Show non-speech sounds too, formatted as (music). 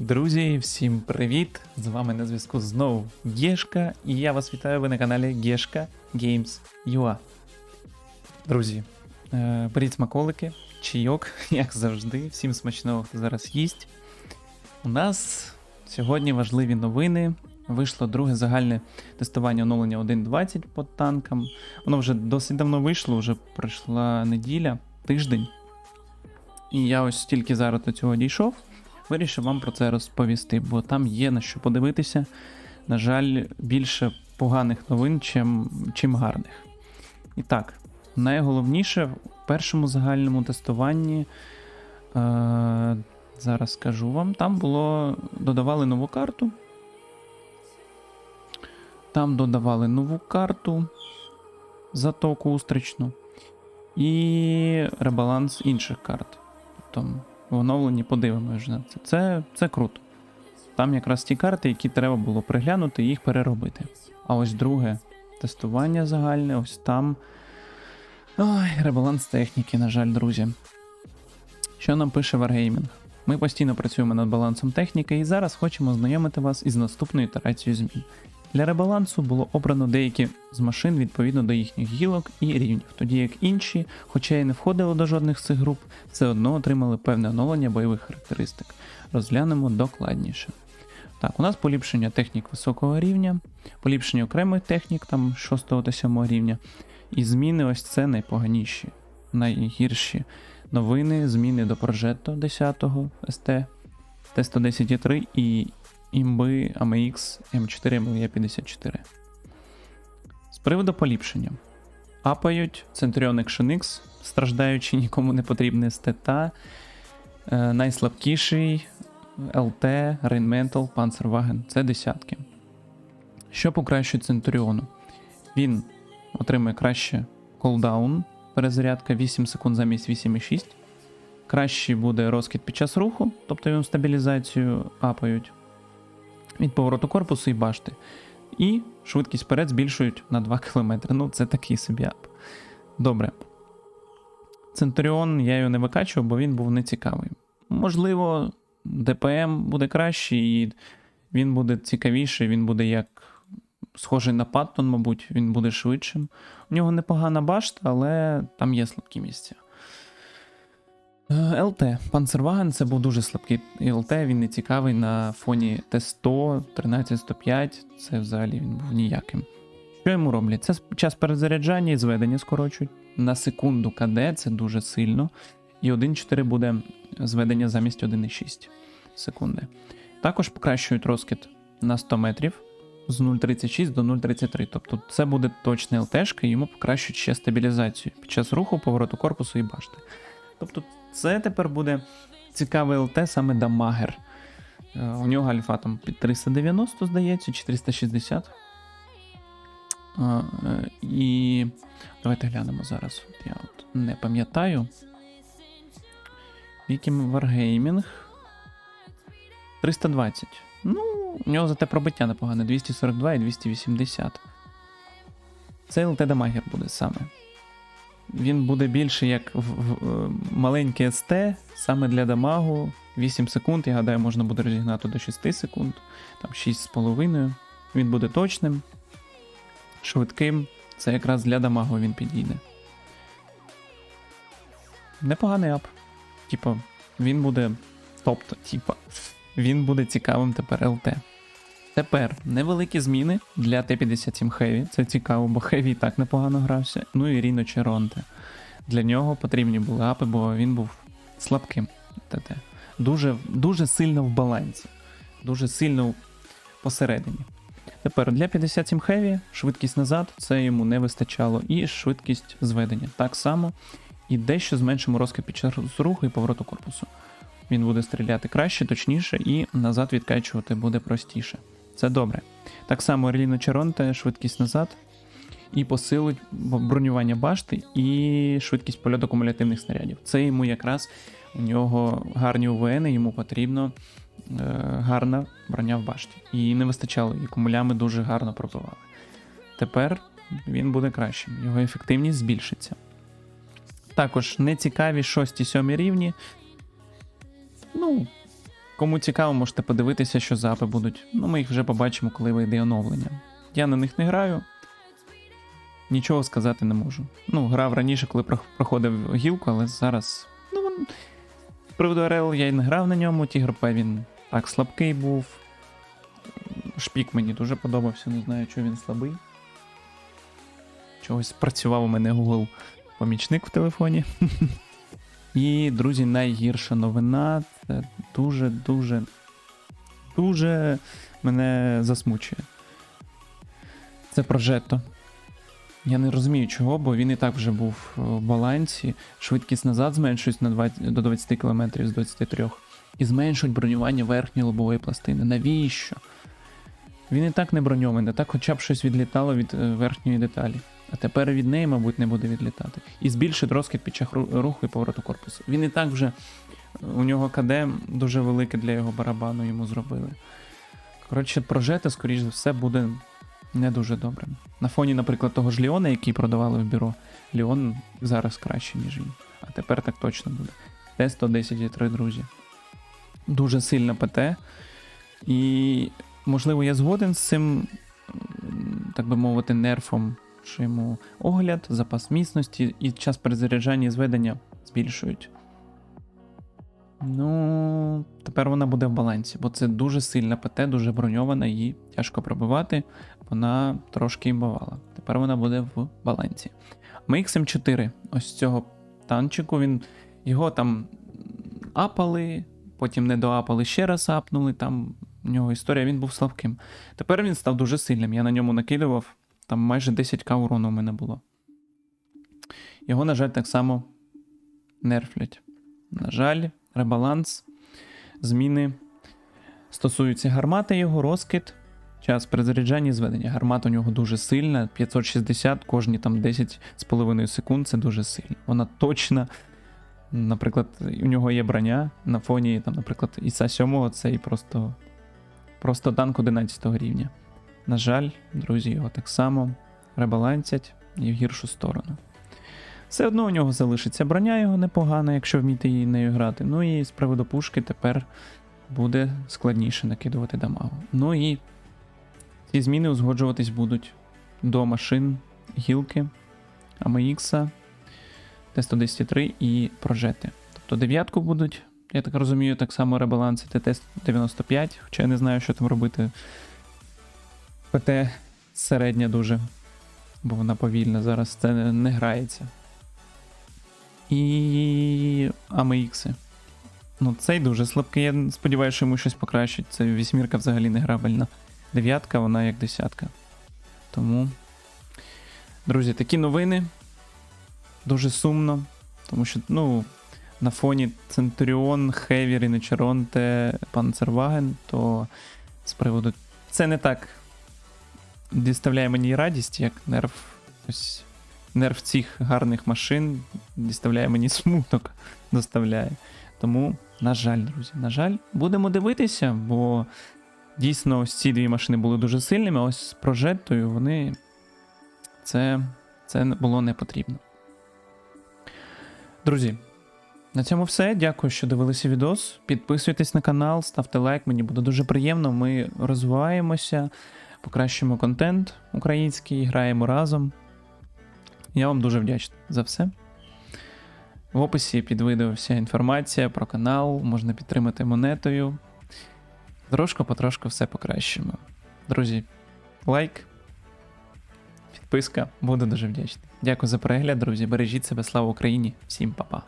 Друзі, всім привіт! З вами на зв'язку знову Гешка, і я вас вітаю ви на каналі Гешка Games UA. Друзі, е, беріть смаколики, чайок, (laughs) як завжди, всім смачного, хто зараз їсть. У нас сьогодні важливі новини. Вийшло друге загальне тестування оновлення 1.20 по танкам. Воно вже досить давно вийшло, вже пройшла неділя, тиждень. І я ось тільки зараз до цього дійшов. Вирішив вам про це розповісти, бо там є на що подивитися. На жаль, більше поганих новин, чим, чим гарних. І так, найголовніше в першому загальному тестуванні. Е, зараз скажу вам, там було. Додавали нову карту. Там додавали нову карту затоку устричну і ребаланс інших карт. Тобто в оновленні подивимося на це. це. Це круто. Там якраз ті карти, які треба було приглянути і їх переробити. А ось друге тестування загальне, ось там. Ой, ребаланс техніки, на жаль, друзі. Що нам пише Wargaming? Ми постійно працюємо над балансом техніки і зараз хочемо знайомити вас із наступною ітерацією змін. Для ребалансу було обрано деякі з машин відповідно до їхніх гілок і рівнів, тоді як інші, хоча й не входили до жодних з цих груп, все одно отримали певне оновлення бойових характеристик. Розглянемо докладніше. Так, у нас поліпшення технік високого рівня, поліпшення окремих технік, там 6 та 7 рівня, і зміни ось це найпоганіші, найгірші новини, зміни до Progetto 10 СТ, Т110.3 і імби AMX M4 MLE54. З приводу поліпшення. Апають Centurion Action X, страждаючи нікому не потрібне стета, найслабкіший ЛТ, Rheinmetall, Panzerwagen це десятки. Що покращує Центуріону? Він отримує краще колдаун, перезарядка 8 секунд замість 8,6. Кращий буде розкид під час руху, тобто йому стабілізацію апають від повороту корпусу і башти. І швидкість вперед збільшують на 2 км. Ну, це такий собі ап. Добре. Центуріон я його не викачував, бо він був нецікавий. Можливо, ДПМ буде кращий, і він буде цікавіший, він буде як схожий на Паттон, мабуть, він буде швидшим. У нього непогана башта, але там є слабкі місця. Е, ЛТ. Панцерваген це був дуже слабкий ЛТ, він не цікавий на фоні Т100, 13105, це взагалі він був ніяким. Що йому роблять? Це час перезаряджання і зведення скорочують. На секунду КД це дуже сильно. І 1.4 буде зведення замість 1.6 секунди. Також покращують розкид на 100 метрів з 0.36 до 0.33. Тобто це буде точна ЛТшка, йому покращують ще стабілізацію під час руху, повороту корпусу і башти. Тобто це тепер буде цікавий ЛТ саме дамагер. Е, У нього альфа там під 390, здається, чи 360. А, е, І давайте глянемо зараз. От я от не пам'ятаю. Вікім Wargaming. 320. Ну, у нього зате пробиття непогане, 242 і 280. Це ЛТ дамагер буде саме. Він буде більше як в, в, е, маленький СТ, саме для дамагу. 8 секунд, я гадаю, можна буде розігнати до 6 секунд, там 6,5. Він буде точним, швидким. Це якраз для дамагу він підійде. Непоганий ап. Типа, він буде. Тобто, типа, він буде цікавим тепер ЛТ. Тепер невеликі зміни для Т-57 Heavy. Це цікаво, бо Heavy так непогано грався. Ну і Ріно Черонте. Для нього потрібні були апи, бо він був слабким. ТТ. Дуже, дуже сильно в балансі. Дуже сильно посередині. Тепер для 57 Heavy швидкість назад це йому не вистачало, і швидкість зведення. Так само. І дещо зменшимо розкид під час руху і повороту корпусу. Він буде стріляти краще, точніше, і назад відкачувати буде простіше. Це добре. Так само Реліно Черонте, швидкість назад, і посилить бронювання башти і швидкість польоту кумулятивних снарядів. Це йому якраз у нього гарні УВН, йому потрібно е, гарна броня в башті. І не вистачало, і кумулями дуже гарно пробивали. Тепер він буде кращим, його ефективність збільшиться. Також нецікаві 6-7 рівні. Ну, Кому цікаво, можете подивитися, що запи будуть. Ну, ми їх вже побачимо, коли вийде оновлення. Я на них не граю. Нічого сказати не можу. Ну, грав раніше, коли проходив гілку, але зараз. Ну, з приводу РЛ я й не грав на ньому. Тігр П він так слабкий був. Шпік мені дуже подобався, не знаю, чого він слабий. Чогось працював у мене Google помічник в телефоні. (laughs) І, друзі, найгірша новина це дуже-дуже, дуже мене засмучує. Це Прожетто. Я не розумію чого, бо він і так вже був в балансі. Швидкість назад зменшується на 20, до 20 км з 23. І зменшують бронювання верхньої лобової пластини. Навіщо? Він і так не броньований, так хоча б щось відлітало від е, верхньої деталі. А тепер від неї, мабуть, не буде відлітати. І збільшить розкид під час руху і повороту корпусу. Він і так вже у нього КД дуже велике для його барабану йому зробили. Коротше, прожети, скоріш за все, буде не дуже добрим. На фоні, наприклад, того ж Ліона, який продавали в бюро, Ліон зараз краще, ніж він. А тепер так точно буде. Т-110 друзі. Дуже сильна ПТ. І, можливо, я згоден з цим, так би мовити, нерфом, що огляд, запас міцності і час перезаряджання і зведення збільшують. Ну, тепер вона буде в балансі, бо це дуже сильна ПТ, дуже броньована, її тяжко пробивати. Вона трошки імбувала. Тепер вона буде в балансі. MX M4, ось цього танчику, він його там апали, потім не доапали, ще раз апнули. Там у нього історія, він був слабким. Тепер він став дуже сильним. Я на ньому накидував, там майже 10к урону у мене було. Його, на жаль, так само нерфлять. На жаль, ребаланс, зміни стосуються гармати, його розкид, час перезаряджання і зведення. Гармата у нього дуже сильна, 560, кожні там 10,5 секунд це дуже сильно. Вона точна. Наприклад, у нього є броня на фоні, там, наприклад, Іса 7 це і просто, просто танк 11 рівня. На жаль, друзі, його так само ребалансять і в гіршу сторону. Все одно у нього залишиться броня його непогана, якщо вміти її нею грати. Ну і з приводу пушки тепер буде складніше накидувати дамагу. Ну і ці зміни узгоджуватись будуть до машин гілки, AMX, Т-110-3 і прожети. Тобто дев'ятку будуть, я так розумію, так само ребалансити Т-95, хоча я не знаю, що там робити. ПТ середня дуже, бо вона повільна, зараз це не- грається. І AMX. Ну, цей дуже слабкий. Я сподіваюся, що йому щось покращить. Це вісьмірка взагалі не грабельна. Дев'ятка, вона як десятка. Тому, друзі, такі новини. Дуже сумно. Тому що, ну, на фоні Центуріон, Хеві, Ріночеронте, Панцерваген, то з приводу. Це не так діставляє мені радість, як нерв. Ось нерв цих гарних машин діставляє мені (laughs) смуток, доставляє. Тому, на жаль, друзі, на жаль, будемо дивитися, бо дійсно ось ці дві машини були дуже сильними, ось з прожектою вони. Це, це було не потрібно. Друзі, на цьому все. Дякую, що дивилися відос. Підписуйтесь на канал, ставте лайк, мені буде дуже приємно. Ми розвиваємося, покращуємо контент український, граємо разом. Я вам дуже вдячний за все. В описі під відео вся інформація про канал, можна підтримати монетою. Трошку потрошку все покращимо. Друзі, лайк, підписка, буду дуже вдячний. Дякую за перегляд, друзі. Бережіть себе, слава Україні, всім па-па.